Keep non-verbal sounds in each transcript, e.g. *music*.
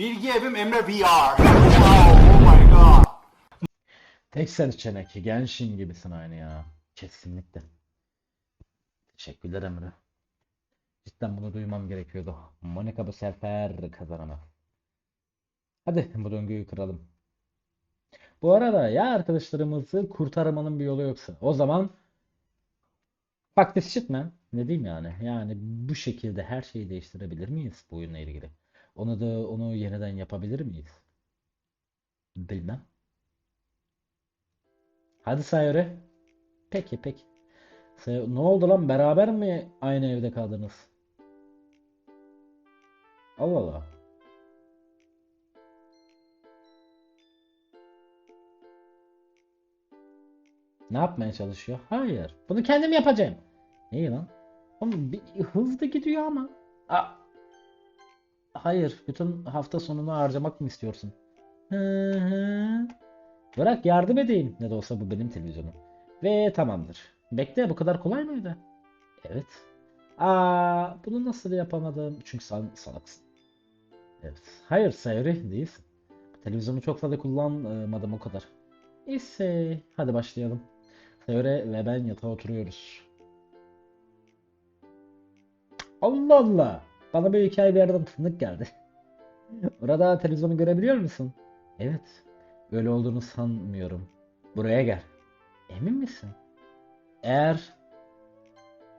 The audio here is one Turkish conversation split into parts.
Bilgi evim Emre VR. Wow, oh my god. Tek seçenek Genshin gibisin aynı ya. Kesinlikle. Teşekkürler Emre. Cidden bunu duymam gerekiyordu. Monica bu sefer kazanamaz. Hadi bu döngüyü kıralım. Bu arada ya arkadaşlarımızı kurtarmanın bir yolu yoksa o zaman Fuck this shit man. Ne diyeyim yani? Yani bu şekilde her şeyi değiştirebilir miyiz bu oyunla ilgili? Onu da onu yeniden yapabilir miyiz? Bilmem. Hadi Sayore. Peki peki. Say- ne oldu lan? Beraber mi aynı evde kaldınız? Allah Allah. Ne yapmaya çalışıyor? Hayır. Bunu kendim yapacağım. İyi lan. Oğlum bir hızlı gidiyor ama. Aa. Hayır. Bütün hafta sonunu harcamak mı istiyorsun? Hı hı. Bırak yardım edeyim. Ne de olsa bu benim televizyonum. Ve tamamdır. Bekle bu kadar kolay mıydı? Evet. Aa, bunu nasıl yapamadım? Çünkü sen salaksın. Evet. Hayır Sayuri değilsin. Televizyonu çok fazla kullanmadım o kadar. Neyse. Hadi başlayalım. Sayuri ve ben yatağa oturuyoruz. Allah Allah. Bana bir hikaye bir yerden tanıdık geldi. *laughs* Orada televizyonu görebiliyor musun? Evet. Öyle olduğunu sanmıyorum. Buraya gel. Emin misin? Eğer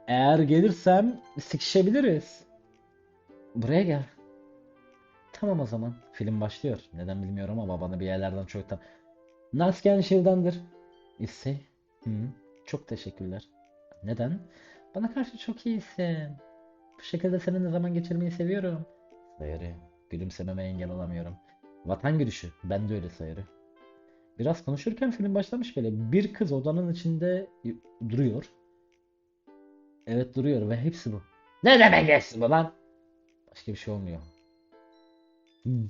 eğer gelirsem sıkışabiliriz. Buraya gel. Tamam o zaman. Film başlıyor. Neden bilmiyorum ama bana bir yerlerden çok da... Nasken Shield'dandır. İse. Hı, çok teşekkürler. Neden? Bana karşı çok iyisin. Bu şekilde seninle zaman geçirmeyi seviyorum. Sayarı. Gülümsememe engel olamıyorum. Vatan gülüşü. Ben de öyle sayarı. Biraz konuşurken film başlamış bile. Bir kız odanın içinde duruyor. Evet duruyor ve hepsi bu. Ne demek hepsi bu lan? Başka bir şey olmuyor.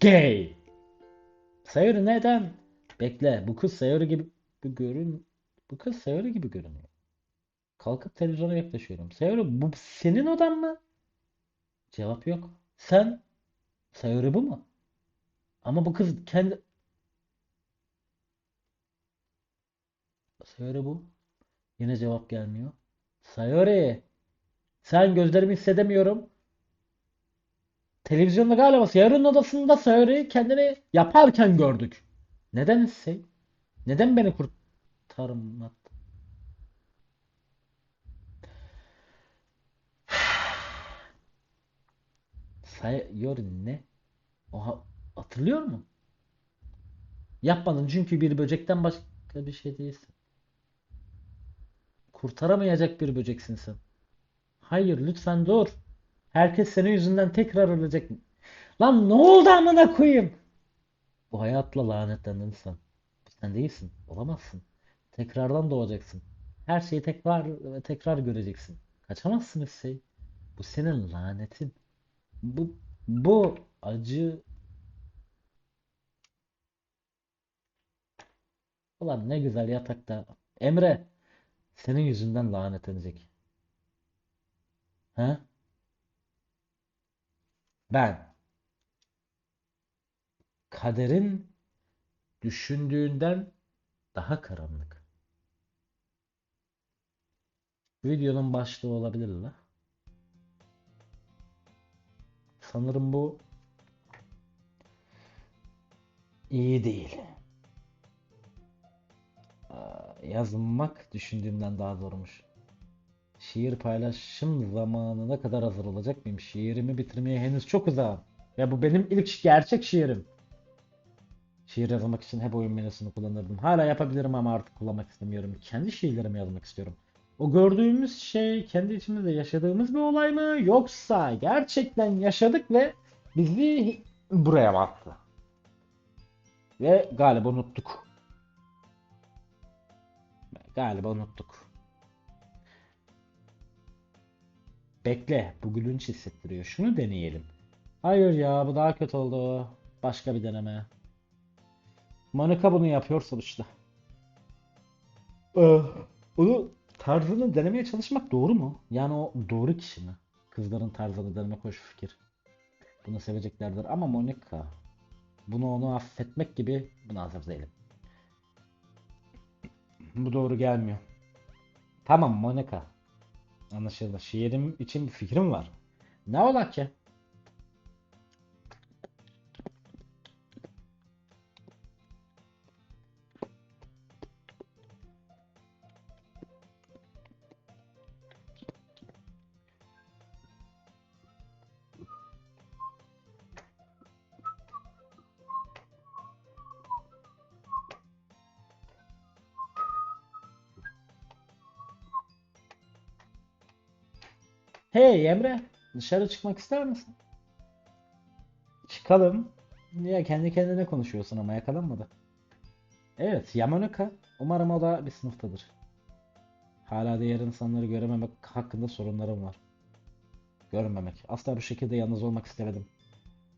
Gay. Sayori neden? Bekle bu kız Sayori gibi görün bu kız Sayori gibi görünüyor. Kalkıp televizyona yaklaşıyorum. Sayori bu senin odan mı? Cevap yok. Sen Sayori bu mu? Ama bu kız kendi Sayori bu. Yine cevap gelmiyor. Sayori. Sen gözlerimi hissedemiyorum. Televizyonda galiba Sayori'nin odasında Sayori kendini yaparken gördük. Neden Say? Neden beni kurtarmadın? Sayori ne? Oha, hatırlıyor mu? Yapmadın çünkü bir böcekten başka bir şey değilsin. Kurtaramayacak bir böceksin sen. Hayır lütfen dur. Herkes senin yüzünden tekrar ölecek. Lan ne oldu amına koyayım? Bu hayatla lanetlendin sen. Sen değilsin. Olamazsın. Tekrardan doğacaksın. Her şeyi tekrar tekrar göreceksin. Kaçamazsın şey. Bu senin lanetin. Bu bu acı Ulan ne güzel yatakta. Emre senin yüzünden lanetlenecek. He? Ben kaderin düşündüğünden daha karanlık. Videonun başlığı olabilir la. Sanırım bu iyi değil. Aa, Yazmak düşündüğümden daha zormuş. Şiir paylaşım zamanına kadar hazır olacak mıyım? Şiirimi bitirmeye henüz çok uzağım. Ve bu benim ilk gerçek şiirim. Şiir yazmak için hep oyun menüsünü kullanırdım. Hala yapabilirim ama artık kullanmak istemiyorum. Kendi şiirlerimi yazmak istiyorum. O gördüğümüz şey kendi içimizde yaşadığımız bir olay mı? Yoksa gerçekten yaşadık ve bizi buraya mı attı? Ve galiba unuttuk. Galiba unuttuk. Bekle, bu gülünç hissettiriyor. Şunu deneyelim. Hayır ya, bu daha kötü oldu. Başka bir deneme. Monica bunu yapıyor sonuçta. Ee, onu tarzını denemeye çalışmak doğru mu? Yani o doğru kişi mi? Kızların tarzını denemek hoş fikir. Bunu seveceklerdir ama Monica bunu onu affetmek gibi buna hazır değilim. Bu doğru gelmiyor. Tamam Monika. Anlaşıldı. Şiirim için bir fikrim var. Ne ola ki? Hey Emre, dışarı çıkmak ister misin? Çıkalım. Niye kendi kendine konuşuyorsun ama yakalanmadı. Evet, Yamanaka. Umarım o da bir sınıftadır. Hala diğer insanları görememek hakkında sorunlarım var. Görmemek. Asla bu şekilde yalnız olmak istemedim.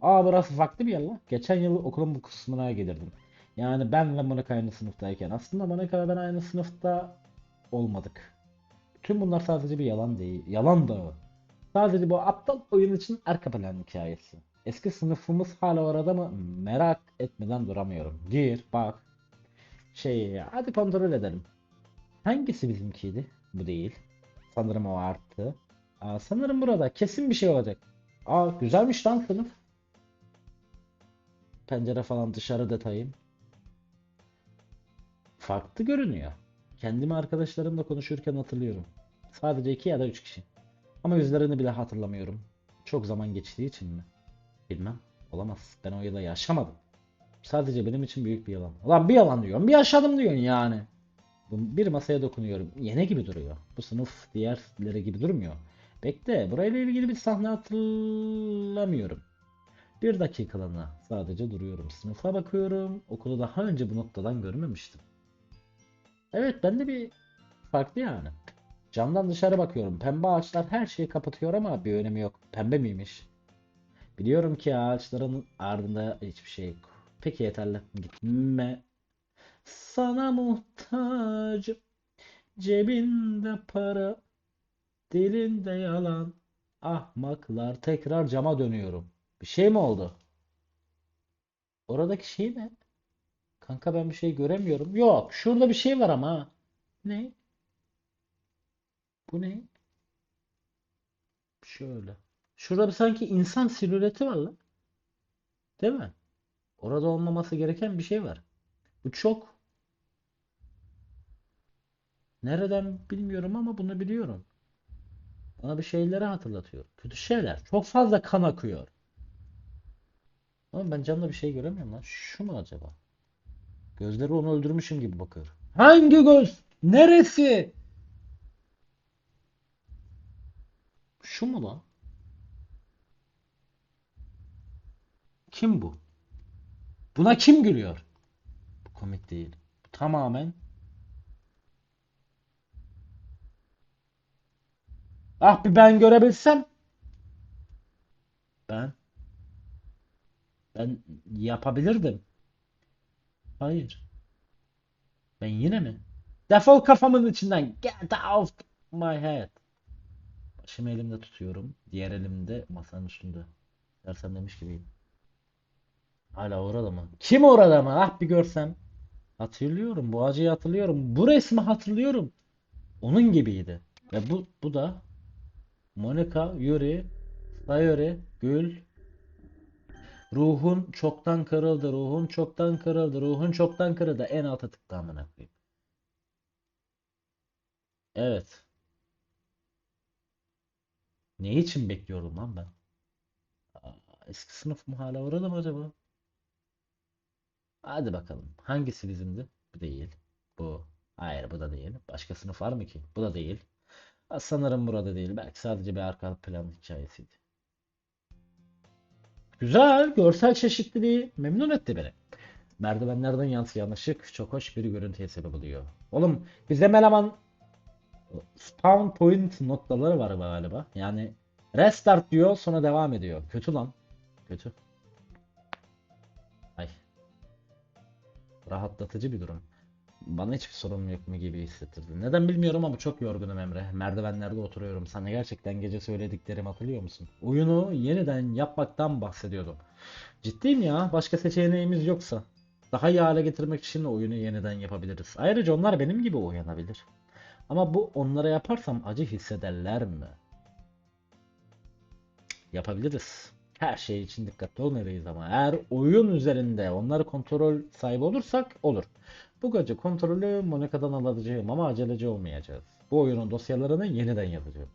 Aa burası farklı bir yer lan. Geçen yıl okulun bu kısmına gelirdim. Yani ben ve Monika aynı sınıftayken. Aslında Monika ve ben aynı sınıfta olmadık. Tüm bunlar sadece bir yalan değil. Yalan da o. Sadece bu aptal oyun için arka plan hikayesi. Eski sınıfımız hala orada mı? Merak etmeden duramıyorum. Gir, bak. Şey, hadi kontrol edelim. Hangisi bizimkiydi? Bu değil. Sanırım o arttı. Aa, sanırım burada. Kesin bir şey olacak. Aa, güzelmiş lan sınıf. Pencere falan dışarı detayım. Farklı görünüyor. Kendimi arkadaşlarımla konuşurken hatırlıyorum. Sadece iki ya da üç kişi. Ama yüzlerini bile hatırlamıyorum. Çok zaman geçtiği için mi? Bilmem. Olamaz. Ben o yılı yaşamadım. Sadece benim için büyük bir yalan. Ulan bir yalan diyorsun. Bir yaşadım diyorsun yani. Bir masaya dokunuyorum. Yine gibi duruyor. Bu sınıf diğerleri gibi durmuyor. Bekle. Burayla ilgili bir sahne hatırlamıyorum. Bir dakikalığına sadece duruyorum. Sınıfa bakıyorum. Okulu daha önce bu noktadan görmemiştim. Evet ben de bir farklı yani. Camdan dışarı bakıyorum. Pembe ağaçlar her şeyi kapatıyor ama bir önemi yok. Pembe miymiş? Biliyorum ki ağaçların ardında hiçbir şey yok. Peki yeterli. Gitme. Sana muhtacım. Cebinde para. Dilinde yalan. Ahmaklar. Tekrar cama dönüyorum. Bir şey mi oldu? Oradaki şey ne? Kanka ben bir şey göremiyorum. Yok. Şurada bir şey var ama. Ne? Bu ne? Şöyle. Şurada bir sanki insan silüeti var lan. Değil mi? Orada olmaması gereken bir şey var. Bu çok. Nereden bilmiyorum ama bunu biliyorum. Bana bir şeyleri hatırlatıyor. Kötü şeyler. Çok fazla kan akıyor. Ama ben camda bir şey göremiyorum lan. Şu mu acaba? Gözleri onu öldürmüşüm gibi bakıyor. Hangi göz? Neresi? Şu mu lan? Kim bu? Buna kim gülüyor? Bu komik değil. Bu tamamen Ah bir ben görebilsem. Ben ben yapabilirdim. Hayır. Ben yine mi? Defol kafamın içinden. Get out my head. Başımı elimde tutuyorum. Diğer elimde masanın üstünde. Dersem demiş gibiyim. Hala orada mı? Kim orada mı? Ah bir görsem. Hatırlıyorum. Bu acıyı hatırlıyorum. Bu resmi hatırlıyorum. Onun gibiydi. Ve bu, bu da Monika, Yuri, Sayori, Gül. Ruhun çoktan kırıldı. Ruhun çoktan kırıldı. Ruhun çoktan kırıldı. En alta amına koyayım. Evet. Ne için bekliyordum lan ben? Eski sınıf mı hala orada mı acaba? Hadi bakalım. Hangisi bizimdi? Bu değil. Bu. Hayır bu da değil. Başka sınıf var mı ki? Bu da değil. Sanırım burada değil. Belki sadece bir arka plan hikayesiydi. Güzel. Görsel çeşitliliği memnun etti beni. Merdivenlerden yansıyan ışık çok hoş bir görüntüye sebep oluyor. Oğlum bizim eleman spawn point noktaları var galiba. Yani restart diyor sonra devam ediyor. Kötü lan. Kötü. Ay. Rahatlatıcı bir durum. Bana hiçbir sorun yok mu gibi hissettirdi. Neden bilmiyorum ama çok yorgunum Emre. Merdivenlerde oturuyorum. Sana gerçekten gece söylediklerimi hatırlıyor musun? Oyunu yeniden yapmaktan bahsediyordum. Ciddiyim ya. Başka seçeneğimiz yoksa. Daha iyi hale getirmek için oyunu yeniden yapabiliriz. Ayrıca onlar benim gibi uyanabilir. Ama bu onlara yaparsam acı hissederler mi? Yapabiliriz. Her şey için dikkatli olmalıyız ama eğer oyun üzerinde onları kontrol sahibi olursak olur. Bu gece kontrolü Monica'dan alacağım ama aceleci olmayacağız. Bu oyunun dosyalarını yeniden yapacağım.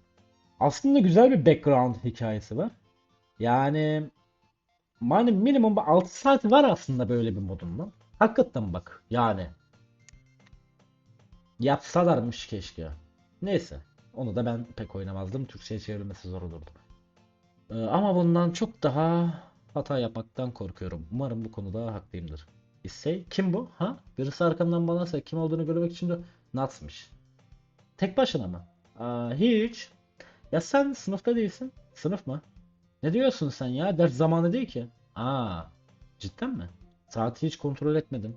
Aslında güzel bir background hikayesi var. Yani yani minimum 6 saat var aslında böyle bir modunda. Hakikaten bak yani. Yapsalarmış keşke. Neyse. Onu da ben pek oynamazdım. Türkçe'ye çevrilmesi zor olurdu. Ee, ama bundan çok daha hata yapmaktan korkuyorum. Umarım bu konuda haklıyımdır. İssey kim bu? Ha? Birisi arkamdan bana say kim olduğunu görmek için de Nats'mış. Tek başına mı? Aa, hiç. Ya sen sınıfta değilsin. Sınıf mı? Ne diyorsun sen ya? Ders zamanı değil ki. Aa, cidden mi? Saati hiç kontrol etmedim.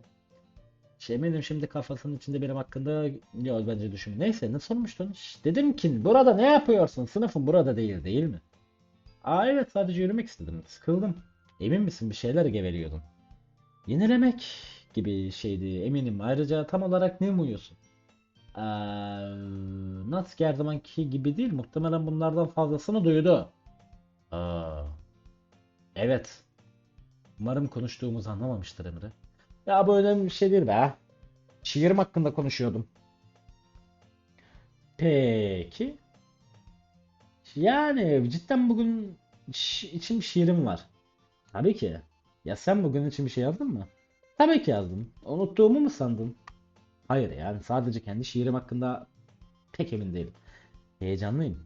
Şey eminim şimdi kafasının içinde benim hakkında yok bence düşün. Neyse ne sormuştun? Dedim ki burada ne yapıyorsun? Sınıfın burada değil değil mi? Aa evet sadece yürümek istedim. Sıkıldım. Emin misin bir şeyler geveliyordun? Yenilemek gibi şeydi eminim. Ayrıca tam olarak ne umuyorsun? Ee, Nats her zamanki gibi değil. Muhtemelen bunlardan fazlasını duydu. Aa, evet. Umarım konuştuğumuzu anlamamıştır Emre. Ya bu önemli bir şey değil be. Şiirim hakkında konuşuyordum. Peki. Yani cidden bugün bir şiirim var. Tabii ki. Ya sen bugün için bir şey yazdın mı? Tabii ki yazdım. Unuttuğumu mu sandın? Hayır yani sadece kendi şiirim hakkında pek emin değilim. Heyecanlıyım.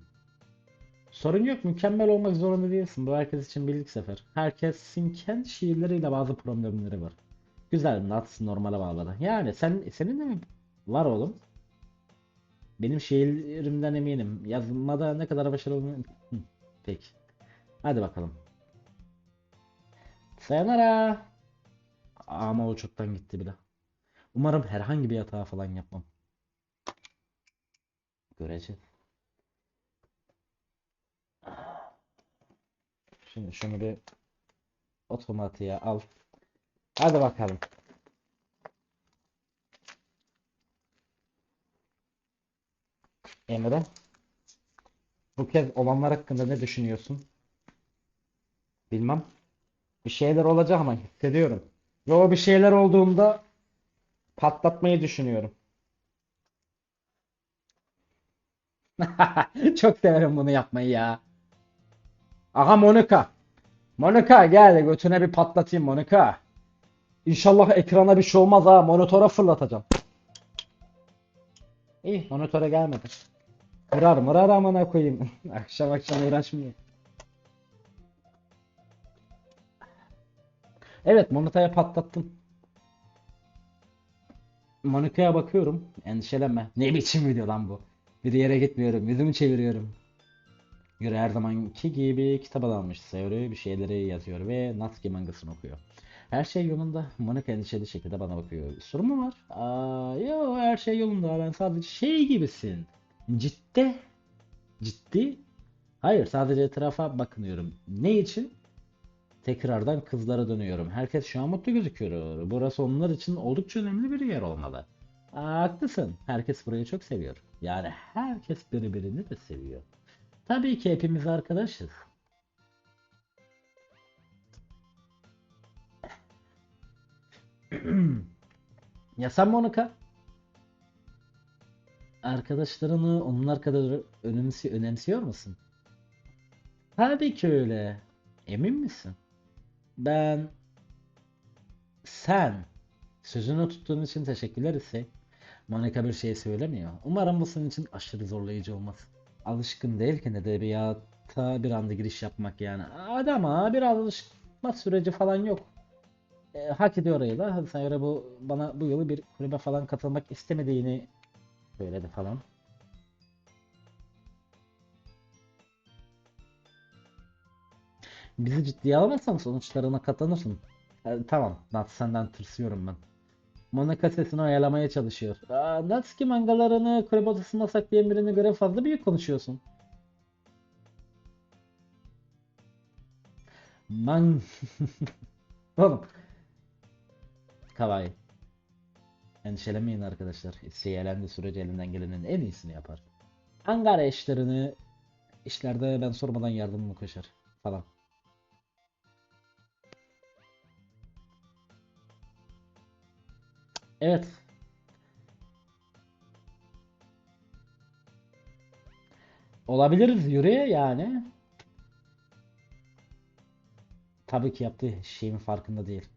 Sorun yok, mükemmel olmak zorunda değilsin. Bu herkes için bir ilk sefer. Herkesin kendi şiirleriyle bazı problemleri var. Güzel, Nats normale bağladı. Yani sen senin de mi var oğlum? Benim şiirimden eminim. Yazmada ne kadar başarılı Peki. Hadi bakalım. Sayonara. Ama o çoktan gitti bile. Umarım herhangi bir hata falan yapmam. Göreceğiz. Şimdi şunu bir otomatiğe al. Hadi bakalım. Emre, bu kez olanlar hakkında ne düşünüyorsun? Bilmem. Bir şeyler olacak ama hissediyorum. Ve o bir şeyler olduğunda patlatmayı düşünüyorum. *laughs* Çok severim bunu yapmayı ya. Aha Monika. Monika gel götüne bir patlatayım Monika. İnşallah ekrana bir şey olmaz ha. Monitöre fırlatacağım. İyi monitöre gelmedi. Mırar mırar amına koyayım. *laughs* akşam akşam uğraşmıyor. Evet Monika'ya patlattım. Monika'ya bakıyorum. Endişelenme. Ne biçim video lan bu? Bir yere gitmiyorum. Yüzümü çeviriyorum. Göre her zamanki gibi kitap almış. Sayori bir şeyleri yazıyor ve Natsuki mangasını okuyor. Her şey yolunda. Monika endişeli şekilde bana bakıyor. Sorun mu var? Aa, yo her şey yolunda. Ben sadece şey gibisin. Ciddi. Ciddi. Hayır sadece etrafa bakınıyorum. Ne için? Tekrardan kızlara dönüyorum. Herkes şu an mutlu gözüküyor. Burası onlar için oldukça önemli bir yer olmalı. Aa, haklısın. Herkes burayı çok seviyor. Yani herkes birbirini de seviyor. Tabii ki hepimiz arkadaşız. *clears throat* Ya sen Monika? Arkadaşlarını onlar kadar önemsi önemsiyor musun? Tabii ki öyle. Emin misin? Ben sen sözünü tuttuğun için teşekkürler ise Monika bir şey söylemiyor. Umarım bu senin için aşırı zorlayıcı olmaz. Alışkın değil ki edebiyata bir anda giriş yapmak yani. Hadi ama bir alışma süreci falan yok. E, hak ediyor. Hadi sen göre bu bana bu yıl bir kulübe falan katılmak istemediğini söyledi falan. Bizi ciddiye almazsan sonuçlarına katlanırsın. E, tamam, Nat senden tırsıyorum ben. Monika sesini oyalamaya çalışıyor. Aa, Natsuki mangalarını kulüp odasında saklayan birine göre fazla büyük konuşuyorsun. Man... *laughs* Oğlum. Kawaii. Endişelenmeyin arkadaşlar. İsteği elendiği sürece elinden gelenin en iyisini yapar. Ankara işlerini işlerde ben sormadan yardımımı koşar falan. Evet. Olabiliriz Yuri yani. Tabii ki yaptığı şeyin farkında değil.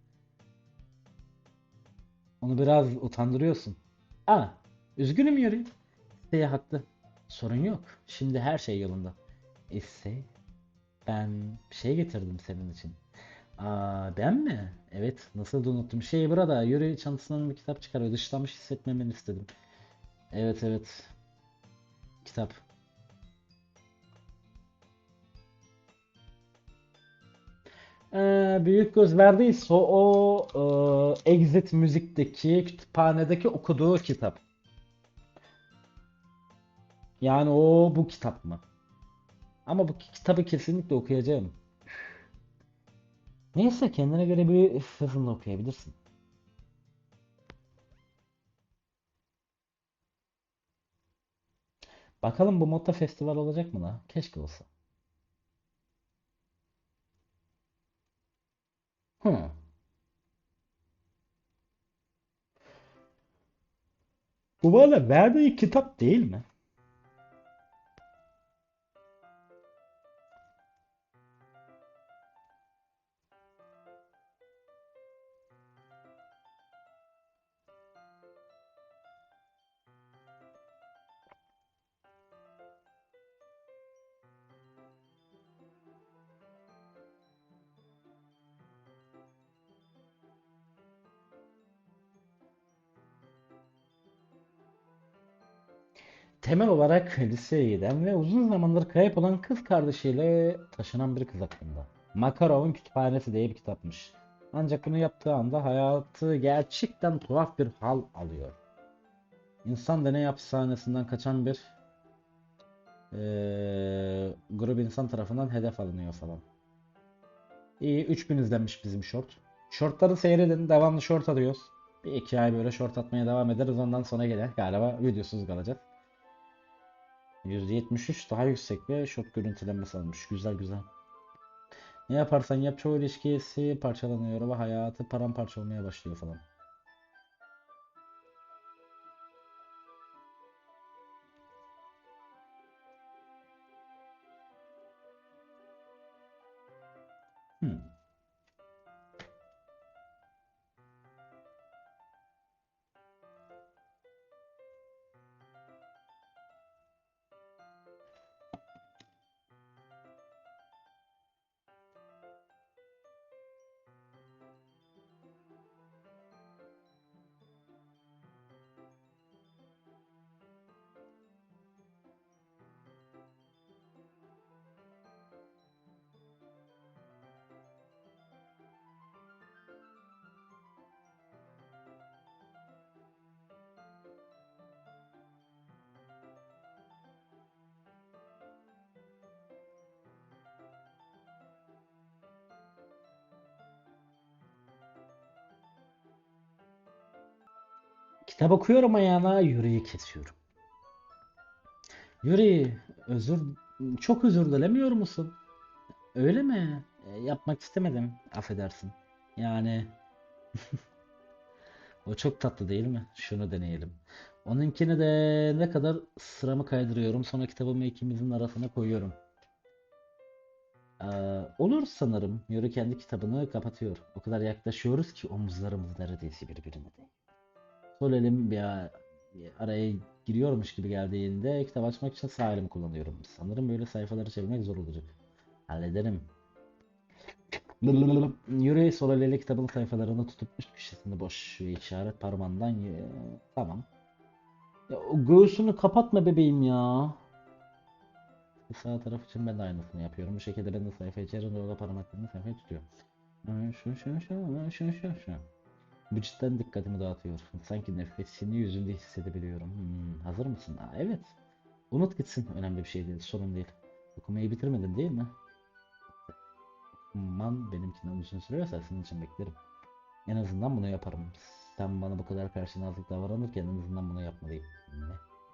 Onu biraz utandırıyorsun. Aa, üzgünüm Yuri. İsteği haklı. Sorun yok. Şimdi her şey yolunda. İsteği. Ben bir şey getirdim senin için. Aa, ben mi? Evet, nasıl da unuttum. Şey burada, Yuri çantasından bir kitap çıkarıyor. Dışlanmış hissetmemeni istedim. Evet, evet. Kitap. Ee, büyük göz verdiyse o e, Exit Müzik'teki kütüphanedeki okuduğu kitap. Yani o bu kitap mı? Ama bu kitabı kesinlikle okuyacağım. Neyse kendine göre bir hızınla okuyabilirsin. Bakalım bu modda festival olacak mı la? Keşke olsa. Bu bana verdiği kitap değil mi? Temel olarak liseye giden ve uzun zamandır kayıp olan kız kardeşiyle taşınan bir kız hakkında. Makarov'un Kütüphanesi diye bir kitapmış. Ancak bunu yaptığı anda hayatı gerçekten tuhaf bir hal alıyor. İnsan deney hapishanesinden kaçan bir eee grup insan tarafından hedef alınıyor falan. İyi 3000 izlenmiş bizim short. Shortları seyredin. Devamlı short atıyoruz. Bir iki ay böyle short atmaya devam ederiz. Ondan sonra gene galiba videosuz kalacak. %73 daha yüksek bir short görüntülenmesi almış. Güzel güzel. Ne yaparsan yap çoğu ilişkisi parçalanıyor ve hayatı paramparça olmaya başlıyor falan. Kitap okuyorum ayağına Yuri'yi kesiyorum. Yuri, özür, çok özür dilemiyor musun? Öyle mi? E, yapmak istemedim, affedersin. Yani *laughs* o çok tatlı değil mi? Şunu deneyelim. Onunkini de ne kadar sıramı kaydırıyorum, sonra kitabımı ikimizin arasına koyuyorum. Ee, olur sanırım. Yuri kendi kitabını kapatıyor. O kadar yaklaşıyoruz ki omuzlarımız neredeyse birbirine değiyor. Sol bir, araya giriyormuş gibi geldiğinde kitap açmak için sağ elimi kullanıyorum. Sanırım böyle sayfaları çevirmek zor olacak. Hallederim. Yuri sol eliyle kitabın sayfalarını tutup üst köşesinde boş işaret parmağından tamam. Ya göğsünü kapatma bebeğim ya. Sağ taraf için ben de aynısını yapıyorum. Bu şekilde ben de sayfa içerisinde o da parmaklarını sayfaya tutuyor. Şu şu şu şu şu şu. Bu cidden dikkatimi dağıtıyor. Sanki nefesini yüzünde hissedebiliyorum. Hmm, hazır mısın? Aa, evet. Unut gitsin. Önemli bir şey değil. Sorun değil. Okumayı bitirmedin değil mi? yapman benim için uzun sürüyorsa senin için beklerim. En azından bunu yaparım. Sen bana bu kadar karşı nazik davranırken en azından bunu yapmalıyım. Ne?